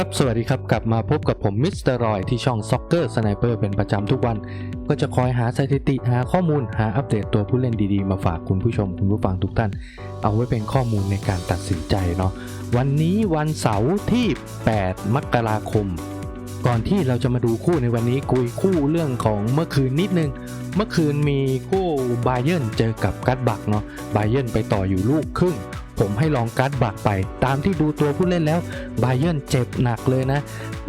ครับ สวัสดีครับ กลับมาพบกับผมมิสเตอร์รอยที่ช่อง Soccer Sniper เป็นประจำทุกวัน ก็จะคอยหาสถิติหาข้อมูลหาอัปเดตตัวผู้เล่นดีๆ มาฝากคุณผู้ชมคุณผู้ฟังทุกท่าน เอาไว้เป็นข้อมูลในการตัดสินใจเนาะวันนี้วันเสาร์ที่ 8 มกราคม ก่อนที่เราจะมาดูคู่ในวันนี้คุยคู่เรื่องของเมื่อคืนนิดนึง เมื่อคืนมีคู่บาเยิร์นเจอกับกัตบักเนาะบาเยิร์นไปต่ออยู่ลูกครึ่ง ผมให้ลองกัตบักไป ตามที่ดูตัวผู้เล่นแล้วบาเยิร์นเจ็บหนักเลยนะ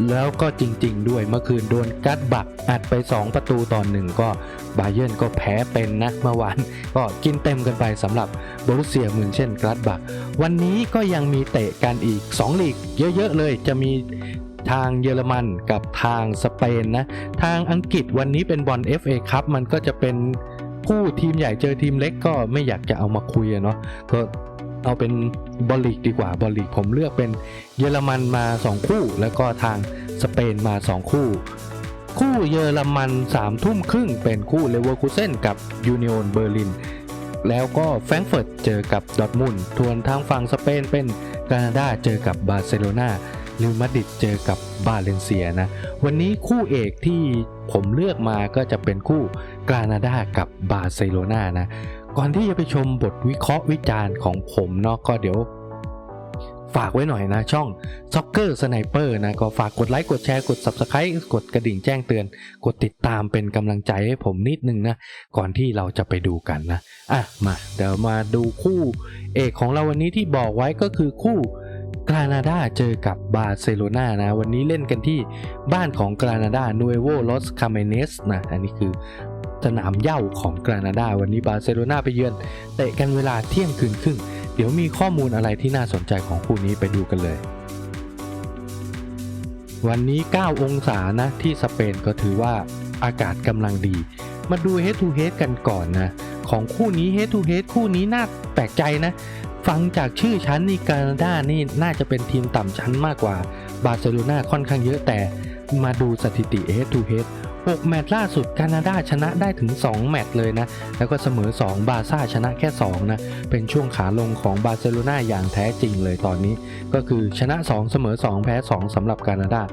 แล้วก็จริง ๆ ด้วยเมื่อคืนโดนกัตบักอัดไป 2 ประตูต่อหนึ่งก็บาเยิร์นก็แพ้เป็นนะเมื่อวานก็กินเต็มกันไปสำหรับบรุเซียมืนเช่นกัตบักวันนี้ก็ยังมีเตะกันอีก 2 ลีก เยอะๆเลยจะมีทางเยอรมันกับทางสเปนนะ ทางอังกฤษวันนี้เป็นบอล FA ครับมันก็จะเป็นคู่ทีมใหญ่เจอทีมเล็กก็ไม่อยากจะเอามาคุยเนาะก็ เอาเป็นบอลลีกดีกว่าบอลลีกผมเลือกเป็นเยอรมันมา 2 คู่ แล้วก็ทางสเปนมา 2 คู่ คู่เยอรมัน3ทุ่มครึ่งเป็นคู่เลเวอร์คูเซนกับยูเนียนเบอร์ลินแล้วก็แฟรงเฟิร์ตเจอกับดอร์ทมุนทวนทางฝั่งสเปนเป็นกรานาดาเจอกับบาร์เซโลนาเรอัลมาดิดเจอกับบาเลนเซียนะ วันนี้คู่เอกที่ผมเลือกมาก็จะเป็นคู่กรานาดากับบาร์เซโลนานะ ก่อนที่จะไปชมบทวิเคราะห์วิจารณ์ของผมเนาะก็เดี๋ยว ฝากไว้หน่อยนะช่อง Soccer Sniper นะ ก็ฝากกดไลค์กดแชร์กด Subscribe กดกระดิ่งแจ้งเตือน กดติดตามเป็นกำลังใจให้ผมนิดนึงนะ ก่อนที่เราจะไปดูกันนะ อะ มาเดี๋ยวมาดูคู่เอกของเราวันนี้ที่บอกไว้ก็คือคู่กรานาดาเจอกับบาร์เซโลนานะ วันนี้เล่นกันที่บ้านของกรานาดานูเอโวลอสคาเมเนสนะ อันนี้คือ สนามเย้าของกรานาดาวันนี้บาร์เซโลนาไปเยือน เตะกันเวลาเที่ยงคืนครึ่ง เดี๋ยวมีข้อมูลอะไรที่น่าสนใจของคู่นี้ไปดูกันเลย วันนี้ 9 องศานะที่สเปนก็ถือว่าอากาศกำลังดี มาดู head to head กันก่อนนะ ของคู่นี้ head to head คู่นี้น่าแปลกใจนะ ฟังจากชื่อชั้นนี่กานาดานี่น่าจะเป็นทีมต่ำชั้นมากกว่าบาร์เซโลนาค่อนข้างเยอะแต่มาดูสถิติ head to head 6 แมตช์ล่าสุดกานาดาชนะได้ถึง 2 แมตช์เลยนะ แล้วก็เสมอ 2 บาร์ซ่าชนะแค่ 2 นะ เป็นช่วงขาลงของบาร์เซโลนาอย่างแท้จริงเลยตอนนี้ ก็คือชนะ 2 เสมอ 2 แพ้ 2สำหรับกานาดา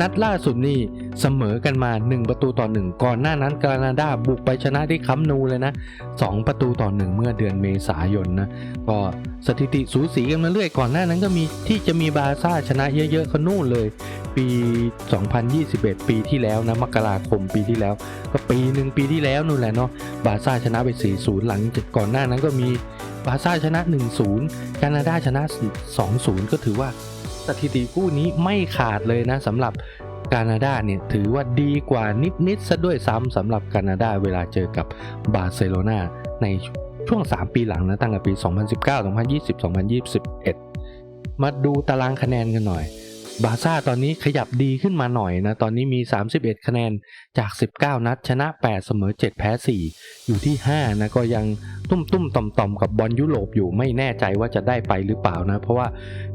นัดล่าสุดนี่เสมอกันมา 1 ประตูต่อ 1 ก่อนหน้านั้นกานาดาบุกไปชนะที่คัมนูเลยนะ 2 ประตูต่อ 1 เมื่อเดือนเมษายนนะ ก็สถิติสูสีกันมาเรื่อยก่อนหน้านั้นก็มีที่จะมีบาร์ซ่าชนะเยอะๆเขานู่นเลย ปี 2021 ปีที่แล้วนะมกราคมปีที่แล้ว ก็ปีหนึ่งปีที่แล้วนู่นแหละเนาะบาซ่าชนะไป 4-0 หลังจากก่อนหน้านั้นก็มีบาซ่าชนะ 1-0 แคนาดาชนะ 2-0 ก็ถือว่าสถิติคู่นี้ไม่ขาดเลยนะสำหรับกานาดาเนี่ยถือว่าดีกว่านิดๆซะด้วยซ้ำสำหรับกานาดาเวลาเจอกับบาร์เซโลนาในช่วง 3 ปีหลังนะตั้งแต่ปี 2019 2020 2021 มาดูตารางคะแนนกันหน่อย บาซ่าตอนนี้ขยับดีขึ้นมาหน่อยนะ ตอนนี้มี 31 คะแนนจาก 19 นัด ชนะ 8 เสมอ 7 แพ้ 4 อยู่ที่ 5 นะ ก็ยังตุ้มตุ้มต่อมต่อมกับบอลยุโรปอยู่ไม่แน่ใจว่าจะได้ไปหรือเปล่านะ เพราะว่า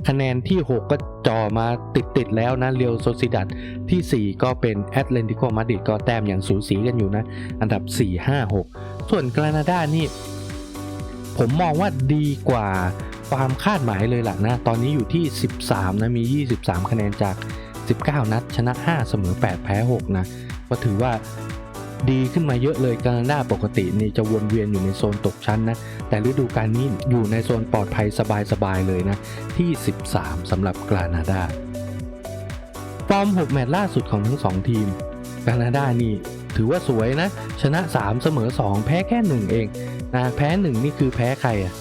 คะแนนที่ 6 ก็จ่อมาติดติดแล้วนะ เรียวโซซิดัดที่ 4 ก็เป็นแอตเลนติโกมาดริดก็แต้มอย่างสูสีกันอยู่นะ อันดับ 4 5 6 ส่วนกรานาดานี่ผมมองว่าดีกว่า ความคาดหมายเลยล่ะนะ ตอนนี้อยู่ที่ 13 นะ มี 23 คะแนนจาก 19 นัด ชนะ 5 เสมอ 8 แพ้ 6 นะ ก็ถือว่าดีขึ้นมาเยอะเลยกานาดาปกตินี่จะวนเวียนอยู่ในโซนตกชั้นนะ แต่ฤดูกาลนี้อยู่ในโซนปลอดภัยสบายๆเลยนะ ที่ 13สำหรับกานาดาฟอร์ม 6 แมตช์ล่าสุดของทั้ง 2 ทีมกานาดานี่ถือว่าสวยนะ ชนะ 3 เสมอ 2 แพ้แค่ 1 เองนะแพ้ 1 นี่คือแพ้ใครอะ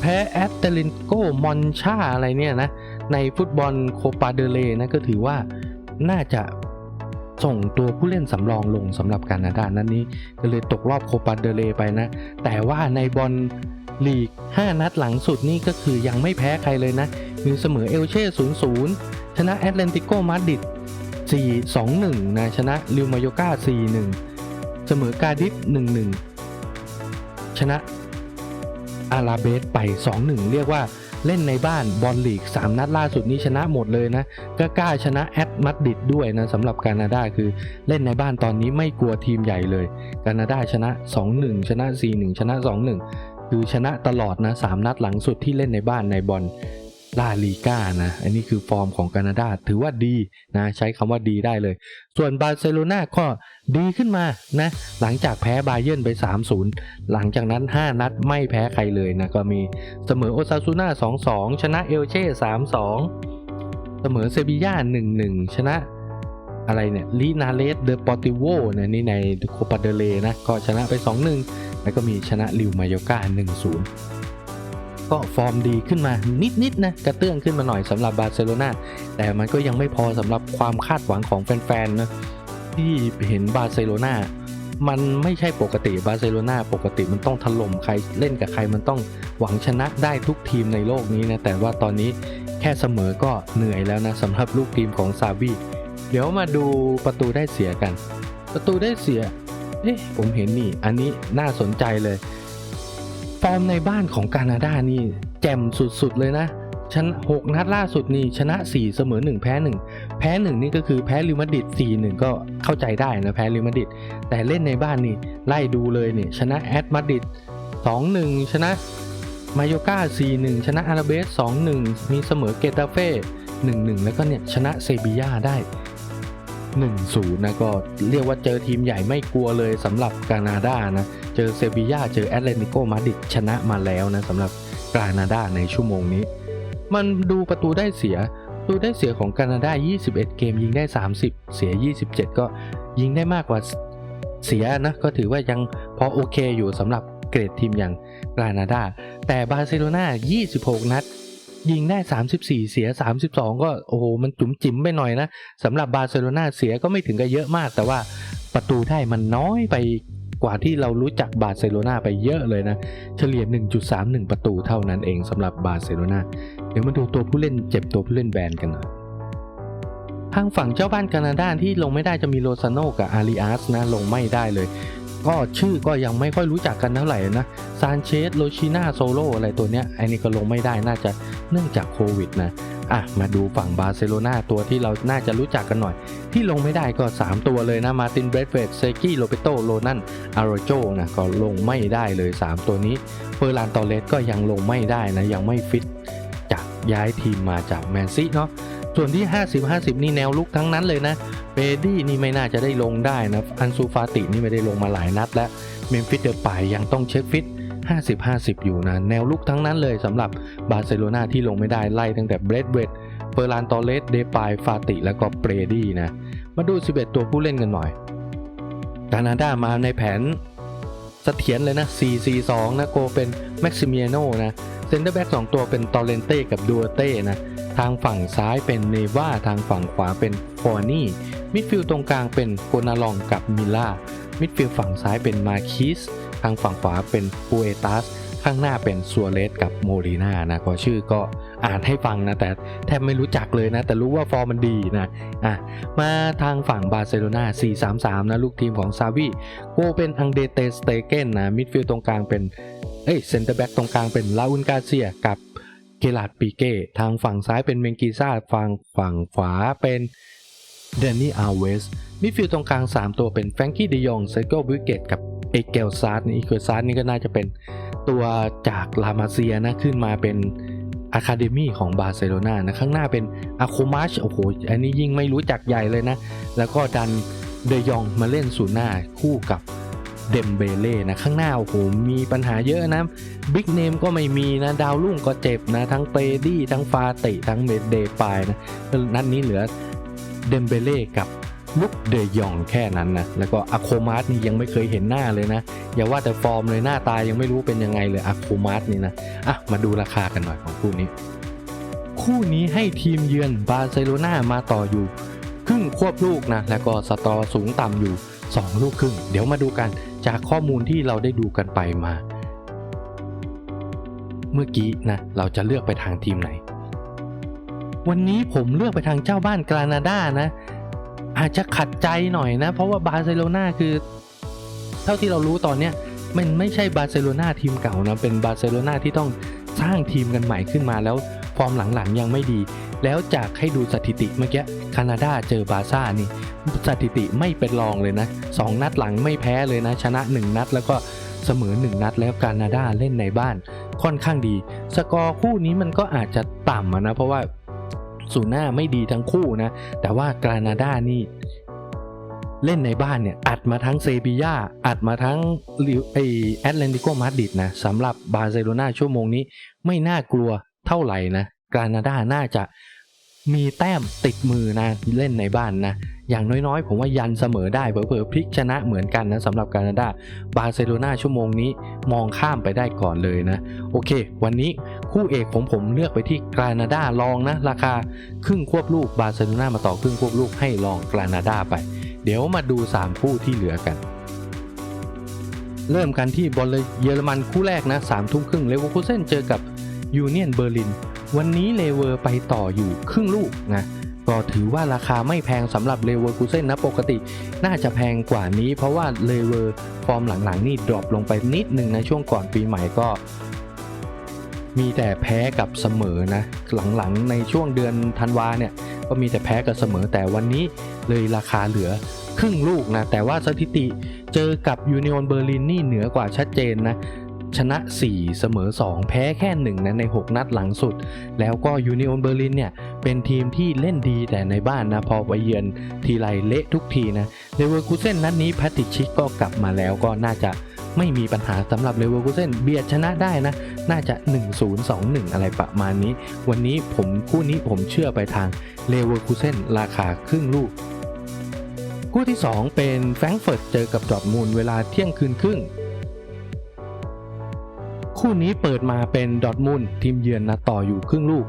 แพ้แอตเตลินโกมอนชาอะไรเนี่ยนะ ในฟุตบอลโคปาเดเลนะก็ถือว่าน่าจะส่งตัวผู้เล่นสำรองลงสำหรับการนาดานั้นนี้ ก็เลยตกรอบโคปาเดเลไปนะ แต่ว่าในบอลลีก 5 นัดหลังสุดนี่ก็คือยังไม่แพ้ใครเลยนะ มีเสมอเอลเช่0-0 ชนะแอตเลนติโกมาดริด4-2-1 นะ ชนะลิวมายโกา4-1 เสมอกาดิฟ1-1 ชนะ อาราเบสไป 2-1 เรียกว่าเล่นในบ้านบอลลีก 3 นัดล่าสุดนี้ชนะหมดเลยนะก็กล้าชนะแอตมัดดิดด้วยนะสำหรับกานาดาคือเล่นในบ้านตอนนี้ไม่กลัวทีมใหญ่เลยกานาดาชนะ 2-1 ชนะ 4-1 ชนะ 2-1 คือชนะตลอดนะ 3 นัดหลังสุดที่เล่นในบ้านในบอล ลาลีกานะ อันนี้คือฟอร์มของแคนาดาถือว่าดีนะ ใช้คำว่าดีได้เลย ส่วนบาร์เซโลนาก็ดีขึ้นมานะ หลังจากแพ้บาเยิร์นไป 3-0 หลังจากนั้น 5 นัดไม่แพ้ใครเลยนะ ก็มีเสมอโอซาซูน่า 2-2 ชนะเอลเช่ 3-2 เสมอเซบีย่า 1-1 ชนะอะไรเนี่ยลีนาเลสเดอปอติโวนะนี่ในโคปาเดเลนะ ก็ชนะไป 2-1 แล้วก็มีชนะลิวมายอกา1-0 ก็ฟอร์มดีขึ้นมานิดๆนะกระเตื้องขึ้นมาหน่อยสำหรับบาร์เซโลนาแต่มันก็ยังไม่พอสำหรับความคาดหวังของแฟนๆนะที่เห็นบาร์เซโลนามันไม่ใช่ปกติบาร์เซโลนาปกติมันต้องถล่มใครเล่นกับใครมันต้องหวังชนะได้ทุกทีมในโลกนี้นะแต่ว่าตอนนี้แค่เสมอก็เหนื่อยแล้วนะสำหรับลูกทีมของซาวีเดี๋ยวมาดูประตูได้เสียกัน ประตูได้เสียเอ๊ะผมเห็นนี่ อันนี้น่าสนใจเลย ฟอร์มในบ้านของกานาดานี่แจ่มสุดๆเลยนะชนะ6นัดล่าสุดนี่ชนะ 4 เสมอ 1 แพ้ 1 แพ้ 1 นี่ก็คือแพ้ลิมาดิด4-1 ก็เข้าใจได้นะแพ้ลิมาดิดแต่เล่นในบ้านนี่ไล่ดูเลยเนี่ยชนะแอตมาดิด2-1 ชนะมาโยกา4-1 ชนะอาราเบส 2-1 มีเสมอเกตาเฟ่ 1-1 แล้วก็เนี่ยชนะเซบียาได้ 1-0นะก็เรียกว่าเจอทีมใหญ่ไม่กลัวเลยสำหรับกานาดานะ เจอเซบียาเจอแอตเลติโกมาดิดชนะมาแล้วนะสำหรับกานาดาในชั่วโมงนี้ มันดูประตูได้เสียประตูได้เสียของกานาดา 21 เกมยิงได้ 30 เสีย 27 ก็ยิงได้มากกว่าเสียนะก็ถือว่ายังพอโอเคอยู่สำหรับเกรดทีมอย่างกานาดาแต่บาร์เซโลนา26 นัด ยิงได้ 34 เสีย 32 ก็โอ้โหมันจุ๋มจิ๋มไปหน่อยนะสำหรับบาร์เซโลนาเสียก็ไม่ถึงกับเยอะมาก แต่ว่าประตูได้มันน้อยไปกว่าที่เรารู้จักบาร์เซโลนาไปเยอะเลยนะ เฉลี่ย 1.31 ประตูเท่านั้นเองสำหรับบาร์เซโลนาเดี๋ยวมาดูตัวผู้เล่นเจ็บตัวผู้เล่นแบนกันหน่อยทางฝั่งเจ้าบ้านแคนาดาที่ลงไม่ได้จะมีโลซาโนกับอาริอัสนะลงไม่ได้เลย ก็ชื่อก็ยังไม่ค่อยรู้จักกันเท่าไหร่นะซานเชสโลชิน่าโซโลอะไรตัวเนี้ยไอ้นี่ก็ลงไม่ได้น่าจะเนื่องจากโควิดนะอะมาดูฝั่งบาร์เซโลนาตัวที่เราน่าจะรู้จักกันหน่อย ที่ลงไม่ได้ก็ 3 ตัวเลยนะมาตินเบรดเฟดเซกี้โลเปโตโลนันอารโจนะก็ลงไม่ได้เลย 3 ตัวนี้เฟอร์ลานตอเลสก็ยังลงไม่ได้นะยังไม่ฟิตจากย้ายทีมมาจากแมนซีเนาะ ส่วนที่ 50-50 นี่แนวลุกทั้งนั้นเลยนะเบดี้นี่ไม่น่าจะได้ลงได้นะอันซูฟาตินี่ไม่ได้ลงมาหลายนัดแล้วเมมฟิสเดอร์ปายยังต้องเช็คฟิต50-50 อยู่นะแนวลุกทั้งนั้นเลยสำหรับบาร์เซโลนาที่ลงไม่ได้ไล่ตั้งแต่เบรดเวดเฟอร์ลานตอเลสเดปายฟาติ แล้วก็เปรดี้นะมาดู 11 ตัวผู้เล่นกันหน่อยกานาดามาในแผนเสถียรเลยนะ 4-4-2 นะโกเป็นแม็กซิเมียโนนะเซนเตอร์แบ็ก2ตัวเป็นตอเลนเต้กับดัวเต้นะ ทางฝั่งซ้ายเป็นเนวาทางฝั่งขวาเป็นฟอร์นี่ มิดฟิลด์ตรงกลางเป็นโกนาลองกับมิล่า มิดฟิลด์ฝั่งซ้ายเป็นมาคิส ทางฝั่งขวาเป็นปูเอตัส ข้างหน้าเป็นซัวเรสกับโมลีนานะก็ชื่อก็อ่านให้ฟังนะ แต่แทบไม่รู้จักเลยนะ แต่รู้ว่าฟอร์มมันดีนะ อะ มาทางฝั่งบาร์เซโลนา4-3-3 นะ ลูกทีมของซาวีโกเป็นอังเดเตสเตเกนนะ มิดฟิลด์ตรงกลางเป็นเอ้ยเซนเตอร์แบ็กตรงกลางเป็นลาอุนกาเซียกับ เกลาดปีเก้ทางฝั่งซ้ายเป็นเมงกีซาฝั่งฝั่งขวาเป็นเดนนี่อาร์เวสมิดฟิลด์ตรงกลาง 3 ตัวเป็นแฟรงกี้เดยองเซโกบิเกตกับเอเกลซาร์ดนี่อีเกลซาร์ดนี่ก็น่าจะเป็นตัวจากลามาเซียนะ ขึ้นมาเป็นอะคาเดมี่ของบาร์เซโลนานะ ข้างหน้าเป็นอาโคมาชโอ้โห อันนี้ยิ่งไม่รู้จักใหญ่เลยนะ แล้วก็ดันเดยองมาเล่นศูนย์หน้าคู่กับ เดมเบเล่นะข้างหน้าโอ้โหมีปัญหาเยอะนะบิ๊กเนมก็ไม่มีนะ ดาวรุ่งก็เจ็บนะ ทั้งเปดี้ทั้งฟาติทั้งเมดเดปายนะนัดนี้เหลือเดมเบเล่กับลุกเดยองแค่นั้นนะ แล้วก็อะโคมาสนี่ยังไม่เคยเห็นหน้าเลยนะ อย่าว่าแต่ฟอร์มเลยหน้าตายังไม่รู้เป็นยังไงเลยอะโคมาสนี่นะ อะ มาดูราคากันหน่อยของคู่นี้ คู่นี้ให้ทีมเยือนบาร์เซโลนามาต่ออยู่ ครึ่งควบลูกนะ แล้วก็สตอร์สูงต่ำอยู่ 2 ลูกครึ่ง เดี๋ยวมาดูกัน จากข้อมูลที่เราได้ดูกันไปมา เมื่อกี้นะเราจะเลือกไปทางทีมไหน วันนี้ผมเลือกไปทางเจ้าบ้านกรานาดานะ อาจจะขัดใจหน่อยนะ เพราะว่าบาร์เซโลนาคือ เท่าที่เรารู้ตอนเนี้ยมันไม่ใช่บาร์เซโลนาทีมเก่านะเป็นบาร์เซโลนาที่ต้องสร้างทีมกันใหม่ขึ้นมาแล้ว ฟอร์มหลังๆ ยังไม่ดี แล้วจากให้ดูสถิติเมื่อกี้แคนาดาเจอบาซ่านี่ สถิติไม่เป็นรองเลยนะสองนัดหลังไม่แพ้เลยนะ ชนะ 1 นัดแล้วก็เสมอ 1 นัดแล้วกานาดาเล่นในบ้านค่อนข้างดี สกอร์คู่นี้มันก็อาจจะต่ำนะเพราะว่าศูนย์หน้าไม่ดีทั้งคู่นะ แต่ว่ากานาดานี่เล่นในบ้านเนี่ยอัดมาทั้งเซบียาอัดมาทั้งไอแอตเลนติโกมาดริดนะสำหรับบาร์เซโลนาชั่วโมงนี้ไม่น่ากลัว เท่าไหร่นะกานาดาน่าจะมีแต้มติดมือนะเล่นในบ้านนะ อย่างน้อยๆ ผมว่ายันเสมอได้เผลอๆพลิกชนะเหมือนกันนะสำหรับกานาดาบาร์เซโลนาชั่วโมงนี้มองข้ามไปได้ก่อนเลยนะ โอเค วันนี้คู่เอกของผมเลือกไปที่กรานาดาลองนะ ราคาครึ่งควบลูกบาร์เซโลนามาต่อครึ่งควบลูกให้ลองกรานาดาไป เดี๋ยวมาดู 3 คู่ที่เหลือกันเริ่มกันที่บอลเลยเยอรมันคู่แรกนะสามทุ่มครึ่งเลเวอร์คูเซนเจอกับ ยูเนียนเบอร์ลิน วันนี้เลเวอร์ไปต่ออยู่ครึ่งลูกนะก็ถือว่าราคาไม่แพงสำหรับเลเวอร์คูเซ่นนะปกติ น่าจะแพงกว่านี้ เพราะว่าเลเวอร์ฟอร์มหลังๆ นี่ดรอปลงไปนิดหนึ่งนะช่วงก่อนปีใหม่ก็มีแต่แพ้กับเสมอนะหลังๆในช่วงเดือนธันวาเนี่ยก็มีแต่แพ้กับเสมอแต่วันนี้เลยราคาเหลือครึ่งลูกนะแต่ว่าสถิติเจอกับยูเนียนเบอร์ลินนี่เหนือกว่าชัดเจนนะ ชนะ 4 เสมอ 2 แพ้แค่1นะใน 6 นัดหลังสุด แล้วก็ยูเนียนเบอร์ลินเนี่ย เป็นทีมที่เล่นดีแต่ในบ้านนะ พอไปเยือนทีไรเละทุกทีนะเลเวอร์คูเซนนัดนี้แพตติชิกก็กลับมาแล้วก็น่าจะไม่มีปัญหาสำหรับเลเวอร์คูเซนเบียดชนะได้นะ น่าจะ 1-0-2-1 อะไรประมาณนี้ วันนี้ผมคู่นี้ผมเชื่อไปทางเลเวอร์คูเซนราคาครึ่งลูกคู่ที่ 2 เป็นแฟรงก์เฟิร์ตเจอกับดอทมูลเวลาเที่ยงคืนครึ่ง คู่นี้เปิดมาเป็นดอทมูลทีมเยือนนะต่ออยู่ครึ่งลูก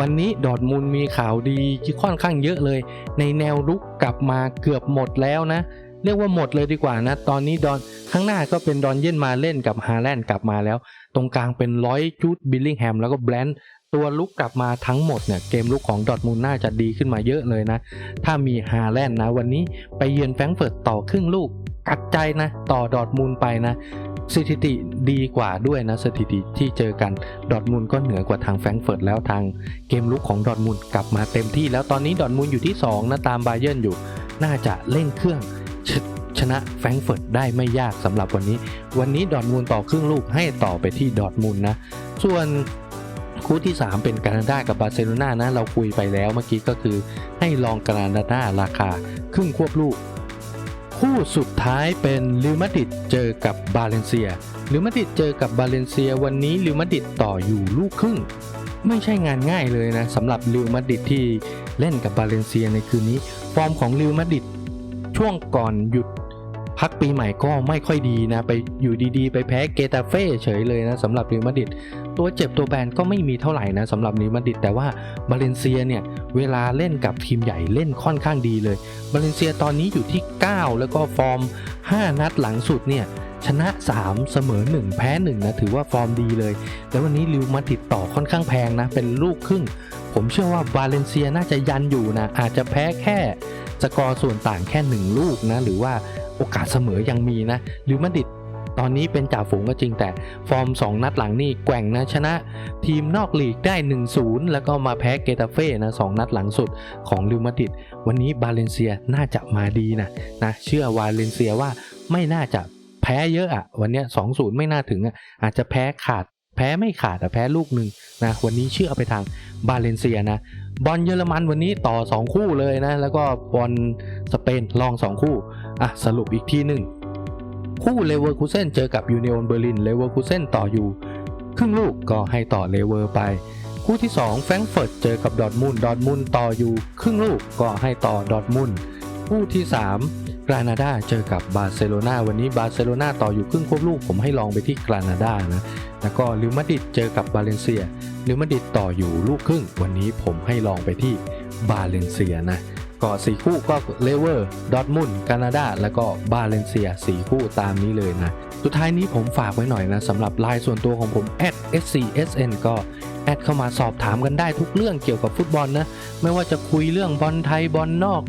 วันนี้ดอทมูลมีข่าวดีที่ค่อนข้างเยอะเลย ในแนวรุกกลับมาเกือบหมดแล้วนะ เรียกว่าหมดเลยดีกว่านะ ตอนนี้ดอนข้างหน้าก็เป็นดอนเย็นมาเล่นกับฮาแลนด์กลับมาแล้ว ตรงกลางเป็นร้อยจูดบิลลิงแฮมแล้วก็แบรนด์ตัวลุกกลับมาทั้งหมดเนี่ยเกมลุกของดอทมูลน่าจะดีขึ้นมาเยอะเลยนะ ถ้ามีฮาแลนด์นะวันนี้ไปเยือนแฟรงเฟิร์ตต่อครึ่งลูก กัดใจนะ ต่อดอร์ทมูลไปนะสถิติดีกว่าด้วยนะสถิติที่เจอกันดอร์ทมูลก็เหนือกว่าทางแฟรงก์เฟิร์ตแล้วทางเกมลุกของดอร์ทมูลกลับมาเต็มที่ แล้วตอนนี้ดอร์ทมูลอยู่ที่ 2 นะ ตามบาเยิร์นอยู่ น่าจะเร่งเครื่องชชนะแฟรงก์เฟิร์ตได้ไม่ยากสำหรับวันนี้ วันนี้ดอร์ทมูลต่อครึ่งลูกให้ต่อไปที่ดอร์ทมูลนะ ส่วนคู่ที่ 3 เป็นกานาดากับบาร์เซโลนานะเราคุยไปแล้วเมื่อกี้ก็คือให้ลองกานาดาราคาครึ่งควบลูก คู่สุดท้ายเป็นลิวมาดริดเจอกับบาเลนเซียลิวมาดริดเจอกับบาเลนเซียวันนี้ลิวมาดริดต่ออยู่ลูกครึ่ง ไม่ใช่งานง่ายเลยนะสำหรับลิวมาดริดที่เล่นกับบาเลนเซียในคืนนี้ ฟอร์มของลิวมาดริดช่วงก่อนหยุดพักปีใหม่ก็ไม่ค่อยดีนะ ไปอยู่ดีๆ ไปแพ้เกตาเฟ่เฉยเลยนะสำหรับลิวมาดริด ตัวเจ็บตัวแบนก็ไม่มีเท่าไหร่นะสำหรับลิวมาดิดแต่ว่าบาเลนเซียเนี่ยเวลาเล่นกับทีมใหญ่เล่นค่อนข้างดีเลยบาเลนเซียตอนนี้อยู่ที่ 9 แล้วก็ฟอร์ม 5 นัดหลังสุดเนี่ยชนะ 3 เสมอ 1 แพ้1นะถือว่าฟอร์มดีเลย แล้ววันนี้ลิวมาติดต่อค่อนข้างแพงนะ เป็นลูกครึ่ง ผมเชื่อว่าบาเลนเซียน่าจะยันอยู่นะ อาจจะแพ้แค่สกอร์ส่วนต่างแค่ 1 ลูกนะ หรือว่าโอกาสเสมอยังมีนะลิวมาดิด ตอนนี้เป็นจ่าฝูงก็จริงแต่ฟอร์ม 2 นัดหลังนี่แกว่งนะชนะ ทีมนอกลีกได้ 1-0 แล้วก็มาแพ้เกตาเฟ่นะสองนัดหลังสุดของลิวมาดริด วันนี้บาเลนเซียน่าจะมาดีนะนะเชื่อวาเลนเซียว่าไม่น่าจะแพ้เยอะอะวันนี้สองศูนย์ไม่น่าถึงอะอาจจะแพ้ขาดแพ้ไม่ขาดอะแพ้ลูกหนึ่งนะวันนี้เชื่อไปทางบาเลนเซียนะบอลเยอรมันวันนี้ต่อ 2 คู่เลยนะ แล้วก็บอลสเปนลอง 2 คู่อะสรุปอีกทีหนึ่ง คู่เลเวอร์คูเซนเจอกับยูเนียนเบอร์ลินเลเวอร์คูเซนต่ออยู่ ครึ่งลูกก็ให้ต่อเลเวอร์ไป คู่ที่ 2 แฟรงเฟิร์ตเจอกับดอทมุนด์ดอทมุนต่ออยู่ ครึ่งลูกก็ให้ต่อดอทมุนคู่ที่ 3 กรานาดาเจอกับบาร์เซโลนาวันนี้บาร์เซโลนาต่ออยู่ครึ่งควบลูกผมให้ลองไปที่กรานาดานะแล้วก็ลิวมาดิดเจอกับบาเลนเซียลิวมาดิดต่ออยู่ลูกครึ่ง วันนี้ผมให้ลองไปที่บาเลนเซียนะ ก็สี่คู่ก็เลเวอร์ดอทมุนด์กานาดาแล้วก็บาเลนเซียสี่คู่ตามนี้เลยนะ สุดท้ายนี้ผมฝากไว้หน่อยนะสำหรับไลน์ส่วนตัวของผม @scSN ก็แอดเข้ามาสอบถามกันได้ทุกเรื่องเกี่ยวกับฟุตบอลนะ ไม่ว่าจะคุยเรื่องบอลไทยบอลนอก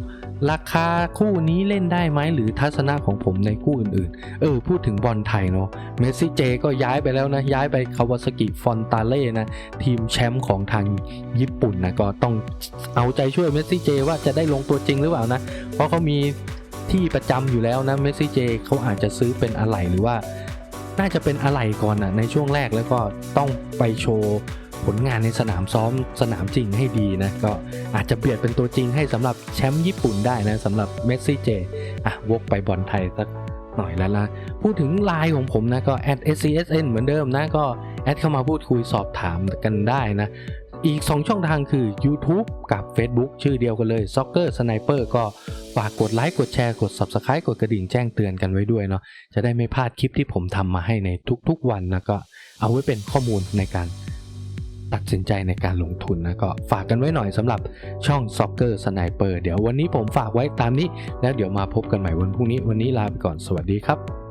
ราคาคู่นี้เล่นได้ไหมหรือทัศนะของผมในคู่อื่นๆ เออ พูดถึงบอลไทยเนาะเมสซี่เจก็ย้ายไปแล้วนะ ย้ายไปคาวาซากิฟอนตาเล่นะ ทีมแชมป์ของทางญี่ปุ่นนะ ก็ต้องเอาใจช่วยเมสซี่เจว่าจะได้ลงตัวจริงหรือเปล่านะ เพราะเขามีที่ประจำอยู่แล้วนะเมสซี่เจเขาอาจจะซื้อเป็นอะไหล่หรือว่า น่าจะเป็นอะไรก่อนนะในช่วงแรกแล้วก็ต้องไปโชว์ ผลงานในสนามซ้อมสนามจริงให้ดีนะก็อาจจะเบียดเป็นตัวจริงให้สำหรับแชมป์ญี่ปุ่นได้นะสำหรับเมสซี่เจอะวกไปบอลไทยสักหน่อยแล้วละพูดถึงไลน์ของผมนะก็ @scsn เหมือนเดิมนะก็แอดเข้ามาพูดคุยสอบถามกันได้นะ อีก 2 ช่องทางคือ YouTube กับ Facebook ชื่อเดียวกันเลย Soccer Sniper ก็ฝากกดไลค์กดแชร์กด Subscribe กดกระดิ่งแจ้งเตือนกันไว้ด้วยเนาะจะได้ไม่พลาดคลิปที่ผมทำมาให้ในทุกๆวันนะก็เอาไว้เป็นข้อมูลในการ ตัดสินใจในการลงทุนนะก็ฝากกันไว้หน่อยสำหรับช่อง Soccer Sniper เดี๋ยววันนี้ผมฝากไว้ตามนี้ แล้วเดี๋ยวมาพบกันใหม่วันพรุ่งนี้วันนี้ลาไปก่อนสวัสดีครับ